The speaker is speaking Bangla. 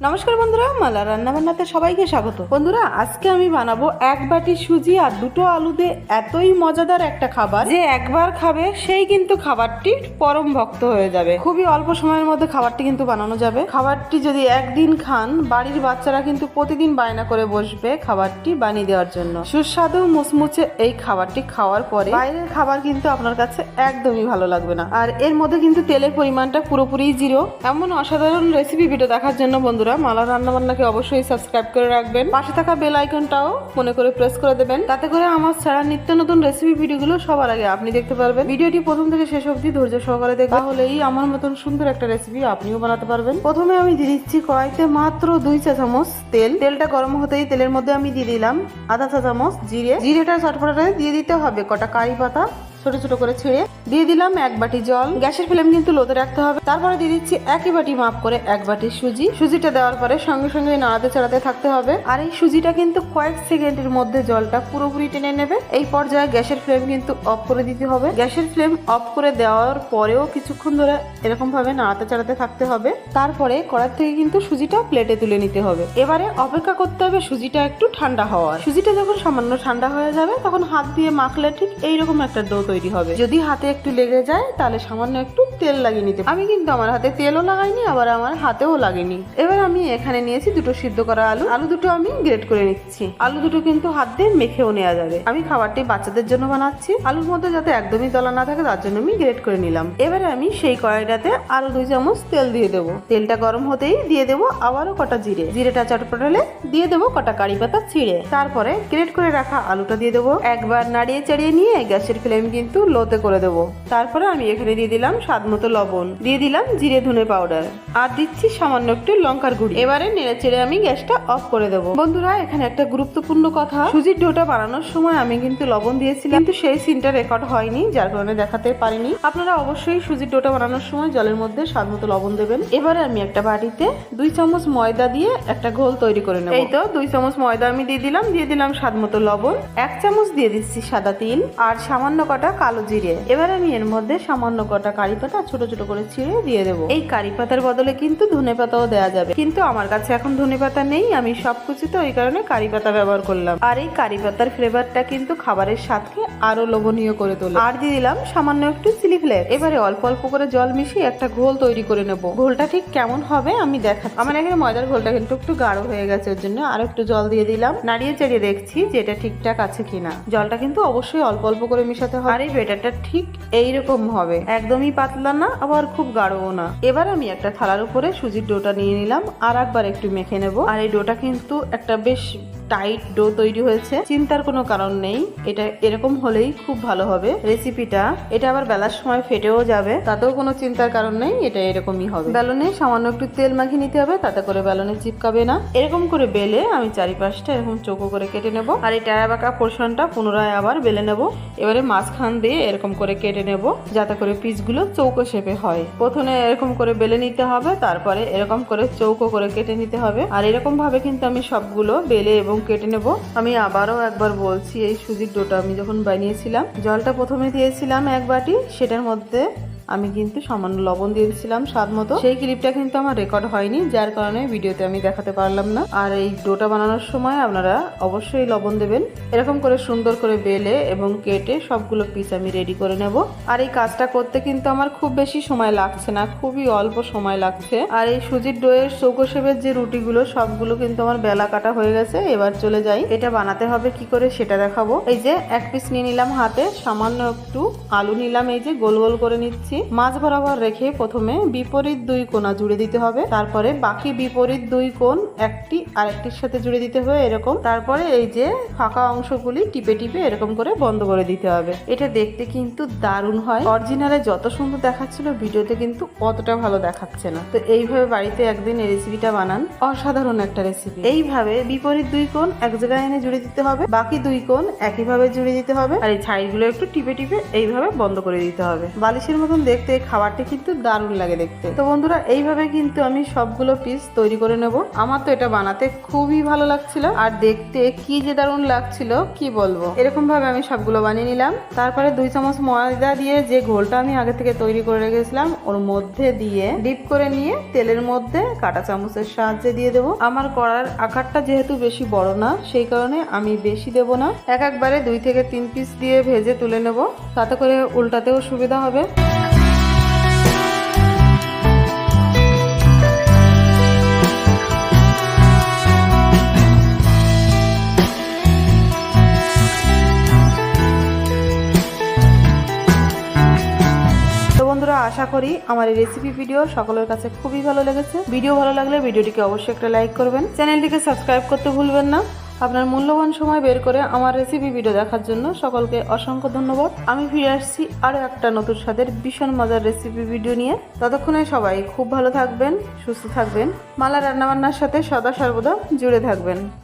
নমস্কার বন্ধুরা, মালা রান্না বান্নাতে সবাইকে স্বাগত। বন্ধুরা, আজকে আমি বানাবো এক বাটি সুজি আর দুটো আলু দিয়ে এতই মজাদার একটা খাবার যে একবার খাবে সেই কিন্তু খাবারটি পরম ভক্ত হয়ে যাবে। খুবই অল্প সময়ের মধ্যে খাবারটি কিন্তু বানানো যাবে। খাবারটি যদি একদিন খান, বাড়ির বাচ্চারা কিন্তু প্রতিদিন বায়না করে বসবে খাবারটি বানিয়ে দেওয়ার জন্য। সুস্বাদু মুচমুচে এই খাবারটি খাওয়ার পরে বাইরের খাবার কিন্তু আপনার কাছে একদমই ভালো লাগবে না। আর এর মধ্যে কিন্তু তেলের পরিমাণটা পুরোপুরি জিরো। এমন অসাধারণ রেসিপি ভিডিও দেখার জন্য বন্ধুরা মালা রান্না বান্নাকে অবশ্যই সাবস্ক্রাইব করে রাখবেন। পাশে থাকা বেল আইকনটাও মনে করে প্রেস করে দেবেন। তাতে করে আমার ছাড়া নিত্য নতুন রেসিপি ভিডিওগুলো সবার আগে আপনি দেখতে পারবেন। ভিডিওটি প্রথম থেকে শেষ অবধি ধৈর্য সহকারে দেখবেন তাহলেই আমার মতন সুন্দর একটা রেসিপি আপনিও বানাতে পারবেন। প্রথমে আমি দিয়ে দিচ্ছি কড়াইতে মাত্র দুই চা চামচ তেল। তেলটা গরম হতেই তেলের মধ্যে আমি দিয়ে দিলাম আধা চা চামচ জিরে। জিরেটা চটপটাতে দিয়ে দিতে হবে কটা কারি পাতা। ছোট ছোট করে ছেড়ে দিয়ে দিলাম এক বাটি জল। গ্যাসের ফ্লেম কিন্তু লোতে রাখতে হবে। তারপরে দিয়ে দিচ্ছি একই বাটি মাপ করে এক বাটি সুজি। সুজিটা দেওয়ার পরে সঙ্গে সঙ্গে নাড়াতে চাড়াতে থাকতে হবে। আর এই সুজিটা কিন্তু কয়েক সেকেন্ডের মধ্যে জলটা পুরোপুরি টেনে নেবে। এই পর্যায়ে গ্যাসের ফ্লেম কিন্তু অফ করে দিতে হবে। গ্যাসের ফ্লেম অফ করে দেওয়ার পরেও কিছুক্ষণ ধরে এরকম ভাবে নাড়াতে চাড়াতে থাকতে হবে। তারপরে কড়ার থেকে কিন্তু সুজিটা প্লেটে তুলে নিতে হবে। এবারে অপেক্ষা করতে হবে সুজিটা একটু ঠান্ডা হওয়ার। সুজিটা যখন সামান্য ঠান্ডা হয়ে যাবে, তখন হাত দিয়ে মাখলে ঠিক এইরকম একটা ডো তৈরি হবে। যদি হাতে একটু লেগে যায়, তাহলে সামান্য একটু তেল লাগিয়ে নিতে আমি কিন্তু আমার হাতে তেলও লাগাইনি, আবার আমার হাতেও লাগেনি। এবার আমি এখানে নিয়েছি দুটো সিদ্ধ করা আলু। আলু দুটো আমি গ্রেট করে নিচ্ছি। আলু দুটো কিন্তু হাত দিয়ে মেখেও নেওয়া যাবে। আমি খাবারটি বাচ্চাদের জন্য বানাচ্ছি। আলুর মধ্যে যাতে একদমই দলা না থাকে, তার জন্য আমি গ্রেট করে নিলাম। এবারে আমি সেই কড়াইটাতে আরও দুই চামচ তেল দিয়ে দেবো। তেলটা গরম হতেই দিয়ে দেবো আবারও কটা জিরে। জিরেটা চটপটালে দিয়ে দেবো কটা কারি পাতা ছিঁড়ে। তারপরে গ্রেট করে রাখা আলুটা দিয়ে দেবো। একবার নাড়িয়ে চাড়িয়ে নিয়ে গ্যাসের ফ্লেম কিন্তু লোতে করে দেবো। তারপরে আমি এখানে দিয়ে দিলাম স্বাদ মতো লবণ। দিয়ে দিলাম জিরে ধনে পাউডার। আর দিচ্ছি সামান্য একটু লঙ্কার গুঁড়ি। এবারে নেড়ে চেড়ে আমি গ্যাসটা অফ করে দেবো। বন্ধুরা, এখানে একটা গুরুত্বপূর্ণ কথা। সুজির ডোটা বানানোর সময় আমি কিন্তু লবণ দিয়েছিলাম, কিন্তু সেই সিনটা রেকর্ড হয়নি, যার কারণে দেখাতে পারিনি। আপনারা অবশ্যই সুজির ডোটা বানানোর সময় জলের মধ্যে স্বাদ মতো লবণ দেবেন। এবারে আমি একটা বাটিতে দুই চামচ ময়দা দিয়ে একটা ঘোল তৈরি করে নেব। এই তো, দুই চামচ ময়দা আমি দিয়ে দিলাম। দিয়ে দিলাম স্বাদ মতো লবণ। এক চামচ দিয়ে দিচ্ছি সাদা তিল। আর সামান্য কটা কালো জিরে। এবার আমি এর মধ্যে সামান্য কটা কারি পাতা ছোট ছোট করে ছিঁড়ে দিয়ে দেবো। এই কারি পাতার বদলে কিন্তু ধনে পাতাও দেওয়া যাবে। কিন্তু আমার কাছে এখন ধনে পাতা নেই, আমি সব কিছুতে ওই কারণে কারি পাতা ব্যবহার করলাম। আর এই কারি পাতার ফ্লেভারটা কিন্তু খাবারের স্বাদকে আরও লোভনীয় করে তোলে। আর দিয়ে দিলাম সামান্য একটু চিলি ফ্লেক্স। এবারে অল্প অল্প করে জল মিশিয়ে একটা ঘোল তৈরি করে নেব। ঘোলটা ঠিক কেমন হবে আমি দেখাচ্ছি। আমার এখানে ময়দার ঘোলটা কিন্তু একটু গাঢ় হয়ে গেছে, ওর জন্য আর একটু জল দিয়ে দিলাম। নাড়িয়ে চাড়িয়ে দেখছি যে এটা ঠিকঠাক আছে কিনা। জলটা কিন্তু অবশ্যই অল্প অল্প করে মিশাতে হবে। আর এই ঠিক এইরকম হবে। একদমই পাতলা না, আবার খুব গাঢ়ও না। এবার আমি একটা থালার উপরে সুজির ডোটা নিয়ে নিলাম, আর একবার একটু মেখে নেব। আর এই ডোটা কিন্তু একটা বেশ টাইট ডো তৈরি হয়েছে। চিন্তার কোনো কারণ নেই। এটা এরকম হলেই খুব ভালো হবে। রেসিপিটা এটা আবার বেলার সময় ফেটেও যাবে। তাতেও কোনো চিন্তার কারণ নেই। এটা এরকমই হবে। বেলনে সামান্য একটু তেল মাখিয়ে নিতে হবে। তাতে করে বেলনে চিপকাবে না। এরকম করে বেলে আমি চারিপাশটা এরকম চৌকো করে কেটে নেব। আর এই টায়া বাঁকা পোর্শনটা পুনরায় আবার বেলে নেব। এবারে মাঝখান দিয়ে এরকম করে কেটে নেব, যাতে করে পিসগুলো চৌকো শেপে হয়। প্রথমে এরকম করে বেলে নিতে হবে। তারপরে এরকম করে চৌকো করে কেটে নিতে হবে। আর এরকম ভাবে কিন্তু আমি সবগুলো বেলে এবং কেটে নেব। আমি আবারও একবার বলছি, এই সুজির ডোটা আমি যখন বানিয়েছিলাম, জলটা প্রথমে দিয়েছিলাম এক বাটি, সেটার মধ্যে আমি কিন্তু সামান্য লবণ দিয়ে দিয়েছিলাম স্বাদ মতো। সেই ক্লিপটা কিন্তু আমার রেকর্ড হয়নি, যার কারণে ভিডিওতে আমি দেখাতে পারলাম না। আর এই ডোটা বানানোর সময় আপনারা অবশ্যই লবণ দেবেন। এরকম করে সুন্দর করে বেলে এবং কেটে সবগুলো পিস আমি রেডি করে নেব। আর এই কাজটা করতে কিন্তু আমার খুব বেশি সময় লাগছে না, খুবই অল্প সময় লাগছে। আর এই সুজির ডোয়ের চৌকো শেপের যে রুটিগুলো, সবগুলো কিন্তু আমার বেলা কাটা হয়ে গেছে, এবার চলে যাই। এটা বানাতে হবে কি করে সেটা দেখাবো। এই যে এক পিস নিয়ে নিলাম হাতে, সামান্য একটু আলু নিলাম, এই যে গোল গোল করে নিচ্ছি। মাছ বরাবর রেখে প্রথমে বিপরীত দুই কোণা জুড়ে দিতে হবে। তারপরে বাকি বিপরীত দুই কোণ একটি আরেকটির সাথে জুড়ে দিতে হবে এরকম। তারপরে এই যে ফাঁকা অংশগুলি টিপে টিপে এরকম করে বন্ধ করে দিতে হবে। এটা দেখতে কিন্তু দারুণ হয়। অরিজিনালে যত সুন্দর দেখাচ্ছিল, ভিডিওতে কিন্তু অতটা ভালো দেখাচ্ছে না। তো এইভাবে বাড়িতে একদিন এই রেসিপিটা বানান। অসাধারণ একটা রেসিপি এইভাবে বিপরীত দুই কোণ এক জায়গায় এনে জুড়ে দিতে হবে। বাকি দুই কোণ একইভাবে জুড়ে দিতে হবে। আর এই ছাইগুলো একটু টিপে টিপে এইভাবে বন্ধ করে দিতে হবে। বালিশের মতন দেখতে, খাবারটি কিন্তু দারুণ লাগে দেখতে। তো বন্ধুরা, এইভাবে কিন্তু আমি সবগুলো পিস তৈরি করে নেব। আমার তো এটা বানাতে খুবই ভালো লাগছিল। আর দেখতে কি যে দারুণ লাগছিল, কি বলব? এরকম ভাবে আমি সবগুলো বানিয়ে নিলাম। তারপরে দুই চামচ ময়দা দিয়ে যে ঘোলটা আমি আগে থেকে তৈরি করে রেখেছিলাম, ওর মধ্যে দিয়ে ডিপ করে নিয়ে তেলের মধ্যে কাটা চামচের সাহায্যে দিয়ে দেবো। আমার করার আকারটা যেহেতু বেশি বড় না, সেই কারণে আমি বেশি দেব না। এক একবারে দুই থেকে তিন পিস দিয়ে ভেজে তুলে নেব। তাতে করে উল্টাতেও সুবিধা হবে। করি। আমার এই রেসিপি ভিডিও সকলের কাছে খুবই ভালো লেগেছে। ভিডিও ভালো লাগলে ভিডিওটিকে অবশ্যই একটা লাইক করবেন। চ্যানেলটিকে সাবস্ক্রাইব করতে ভুলবেন না। আপনার মূল্যবান সময় বের করে আমার রেসিপি ভিডিও দেখার জন্য সকলকে অসংখ্য ধন্যবাদ। আমি ফিরে আসছি আরও একটা নতুন স্বাদের ভীষণ মজার রেসিপি ভিডিও নিয়ে। ততক্ষণে সবাই খুব ভালো থাকবেন, সুস্থ থাকবেন। মালা রান্নাবান্নার সাথে সদা সর্বদা জুড়ে থাকবেন।